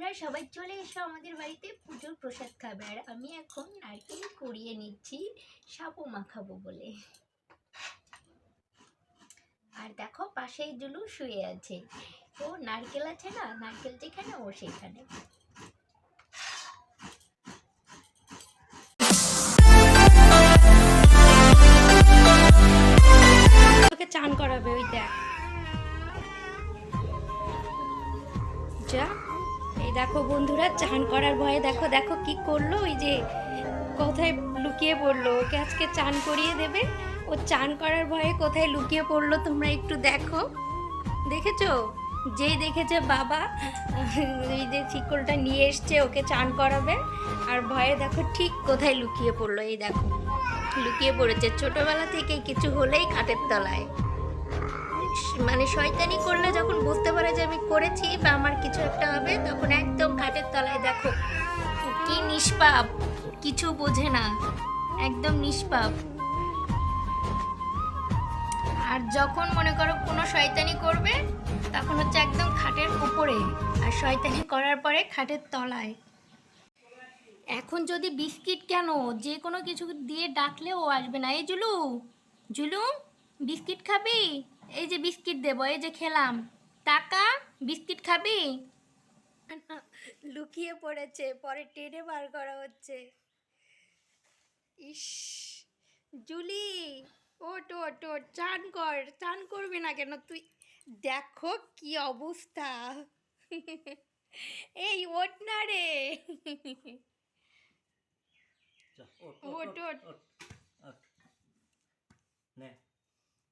বন্ধুরা, সবাই চলে এসো আমাদের বাড়িতে পুজোর প্রসাদ খাবে। আর আমি এখন নারকেল কুড়িয়ে নিচ্ছি, সাবু মাখাবো বলে। আর দেখো, পাশেই জুলু শুয়ে আছে। ও নারকেল আছে না? নারকেল যেখানে ও সেখানে। চান করাবে, ওই দেখো বন্ধুরা, চান করার ভয়ে দেখো দেখো কি করল? ওই যে কোথায় লুকিয়ে পড়ল? ওকে আজকে চান করিয়ে দেবে। ও চান করার ভয়ে কোথায় লুকিয়ে পড়ল তোমরা একটু দেখো। দেখেছ? যেই দেখেছে বাবা, এই যে শিকলটা নিয়ে এসছে, ওকে চান করাবে। আর ভয়ে দেখো ঠিক কোথায় লুকিয়ে পড়ল, এই দেখো। লুকিয়ে পড়েছে। ছোটবেলা থেকে কিছু হলেই খাটের তলায়। মানে শয়তানি করলে যখন বুঝতে পারে যে আমি করেছি বা আমার কিছু একটা হবে, তখন একদম খাটের তলায় দেখো, কি নিষ্পাপ, কিছু বোঝে না, একদম নিষ্পাপ। আর যখন মনে করো কোনো শয়তানি করবে, তখন হচ্ছে একদম খাটের উপরে, আর শয়তানি করার পরে খাটের তলায়। এখন যদি বিস্কিট কেন, যে কোনো কিছু দিয়ে ডাকলেও আসবে না। এই জুলু জুলু, বিস্কিট খাবি? এই যে বিস্কিট দেবো, এই যে খেলাম। টাকা, বিস্কিট খাবি? লুকিয়ে পড়েছে পরে টেনে বার করা হচ্ছে। ইস জুলি ওট ওট ওট চান কর চান করবি না কেন? তুই দেখো কি অবস্থা। এই ওট না রে। নে,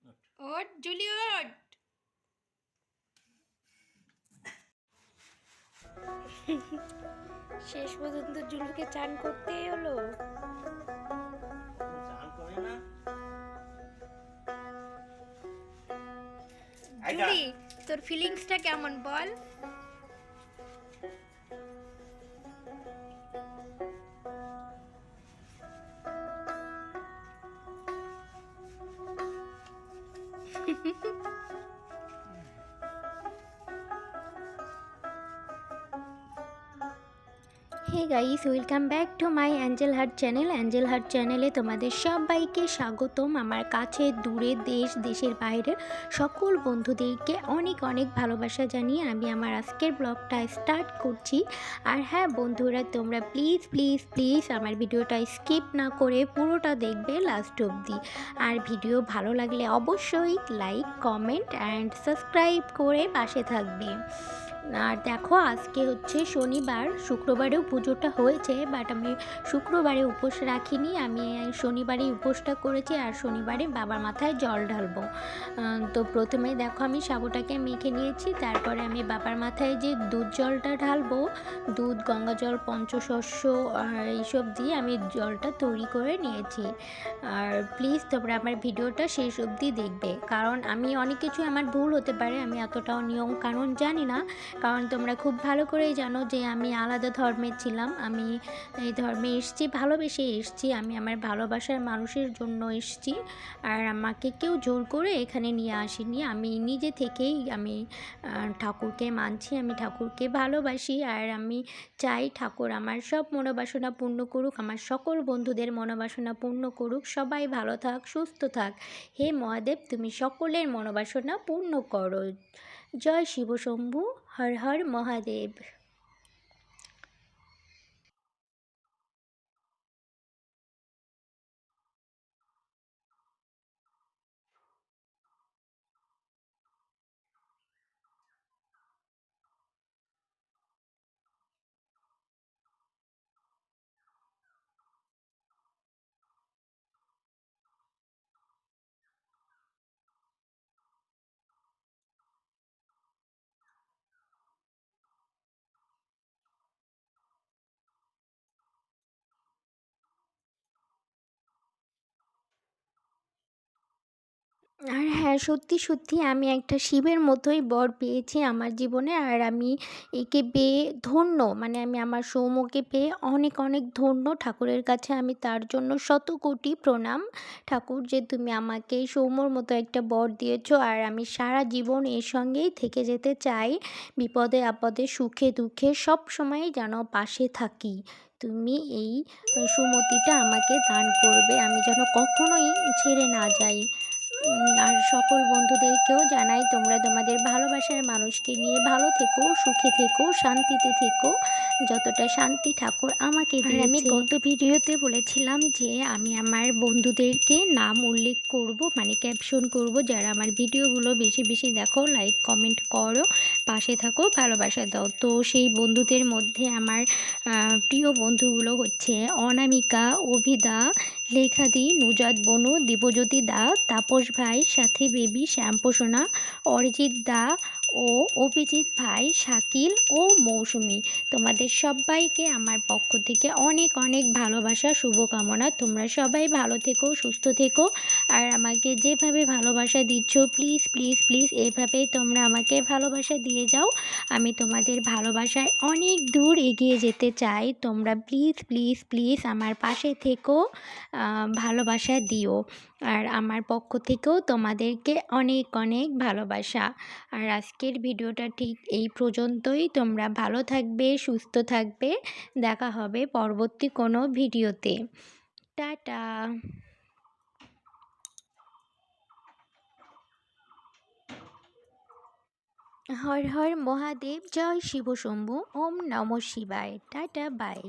ওঠ। ওট জুলি ওট শেষ পর্যন্ত জুলুকে চান করতেই হলো? জুলি তোর ফিলিংসটা কেমন বল hey guys welcome back to my angel heart channel angel heart চ্যানেলে তোমাদের সবাইকে স্বাগতম। আমার কাছে দূরে দেশ, দেশের বাইরে সকল বন্ধুদেরকে অনেক অনেক ভালোবাসা জানিয়ে আমি আমার আজকের ব্লগটা স্টার্ট করছি। আর হ্যাঁ বন্ধুরা, তোমরা প্লিজ প্লিজ প্লিজ আমার ভিডিওটা স্কিপ না করে পুরোটা দেখবে লাস্ট অবধি। আর ভিডিও ভালো লাগলে অবশ্যই লাইক কমেন্ট অ্যান্ড সাবস্ক্রাইব করে পাশে থাকবে। আর দেখো, আজকে হচ্ছে শনিবার, শুক্রবারেও পুজোটা হয়েছে বাট আমি শুক্রবারে উপোস রাখিনি। আমি শনিবারে উপোসটা করেছি আর শনিবারে বাবার মাথায় জল ঢালবো। তো প্রথমে দেখো, আমি সাবুটাকে মেখে নিয়েছি, তারপরে আমি বাবার মাথায় যে দুধ জলটা ঢালবো, দুধ, গঙ্গা জল, পঞ্চশস্য এইসব দিয়ে আমি জলটা তৈরি করে নিয়েছি। আর প্লিজ তোমরা আমার ভিডিওটা শেষ অবধি দেখবে, কারণ আমি অনেক কিছু আমার ভুল হতে পারে, আমি এতটাও নিয়ম কানুন জানি না কারণ তোমরা খুব ভালো করেই জানো যে আমি আলাদা ধর্মের ছিলাম। আমি এই ধর্মে এসেছি, ভালোবেসে এসেছি। আমি আমার ভালোবাসার মানুষের জন্য এসেছি। আর আমাকে কেউ জোর করে এখানে নিয়ে আসেনি। আমি নিজে থেকেই আমি ঠাকুরকে মানছি, আমি ঠাকুরকে ভালোবাসি। আর আমি চাই ঠাকুর আমার সব মনোবাসনা পূর্ণ করুক, আমার সকল বন্ধুদের মনোবাসনা পূর্ণ করুক। সবাই ভালো থাক, সুস্থ থাক। হে মহাদেব, তুমি সকলের মনোবাসনা পূর্ণ করো। জয় শিব শম্ভু হর হর মহাদেব আর হ্যাঁ সত্যি সত্যি আমি একটা শিবের মতোই বর পেয়েছি আমার জীবনে। আর আমি একে পেয়ে ধন্য মানে আমি আমার সৌম্যকে পেয়ে অনেক অনেক ধন্য। ঠাকুরের কাছে আমি তার জন্য শত কোটি প্রণাম। ঠাকুর যে তুমি আমাকে এই সৌম্যর মতো একটা বর দিয়েছ, আর আমি সারা জীবন এর সঙ্গেই থেকে যেতে চাই। বিপদে, আপদে, সুখে, দুঃখে সব সময় যেন পাশে থাকি। তুমি এই সুমতিটা আমাকে দান করবে, আমি যেন কখনোই ছেড়ে না যাই। আর সকল বন্ধুদেরকেও জানাই, তোমরা তোমাদের ভালোবাসার মানুষকে নিয়ে ভালো থেকো, সুখে থেকো, শান্তিতে থেকো। যতটা শান্তি ঠাকুর আমাকে দিয়ে আমি গত ভিডিওতে বলেছিলাম যে, আমি আমার বন্ধুদেরকে নাম উল্লেখ করব মানে ক্যাপশন করব। যারা আমার ভিডিওগুলো বেশি বেশি দেখো লাইক কমেন্ট করো। পাশে থাকো, ভালোবাসা দাও। তো সেই বন্ধুদের মধ্যে আমার প্রিয় বন্ধুগুলো হচ্ছে অনামিকা, অভিদা, লেখাদি, নুজাত বনু দিবজ্যোতি দা, তাপস ভাই, সাথী বেবি শ্যাম্পোসোনা অরিজিৎ দা ও অভিজিৎ ভাই, শাকিল ও মৌসুমি। তোমাদের সবাইকে আমার পক্ষ থেকে অনেক অনেক ভালোবাসা, শুভকামনা। তোমরা সবাই ভালো থেকো, সুস্থ থেকো। আর আমাকে যেভাবে ভালোবাসা দিচ্ছ প্লিজ প্লিজ প্লিজ এভাবেই তোমরা আমাকে ভালোবাসা দিয়ে যাও। আমি তোমাদের ভালোবাসায় অনেক দূর এগিয়ে যেতে চাই। তোমরা প্লিজ প্লিজ প্লিজ আমার পাশে থেকেও ভালোবাসা দিও। আর আমার পক্ষ থেকেও তোমাদেরকে অনেক অনেক ভালোবাসা। আর আজকের ভিডিওটা ঠিক এই পর্যন্তই। তোমরা ভালো থাকবে, সুস্থ থাকবে। দেখা হবে পরবর্তী কোনো ভিডিওতে। টাটা! হর হর মহাদেব জয় শিব শম্ভু ওম নম শিবায় টাটা বাই।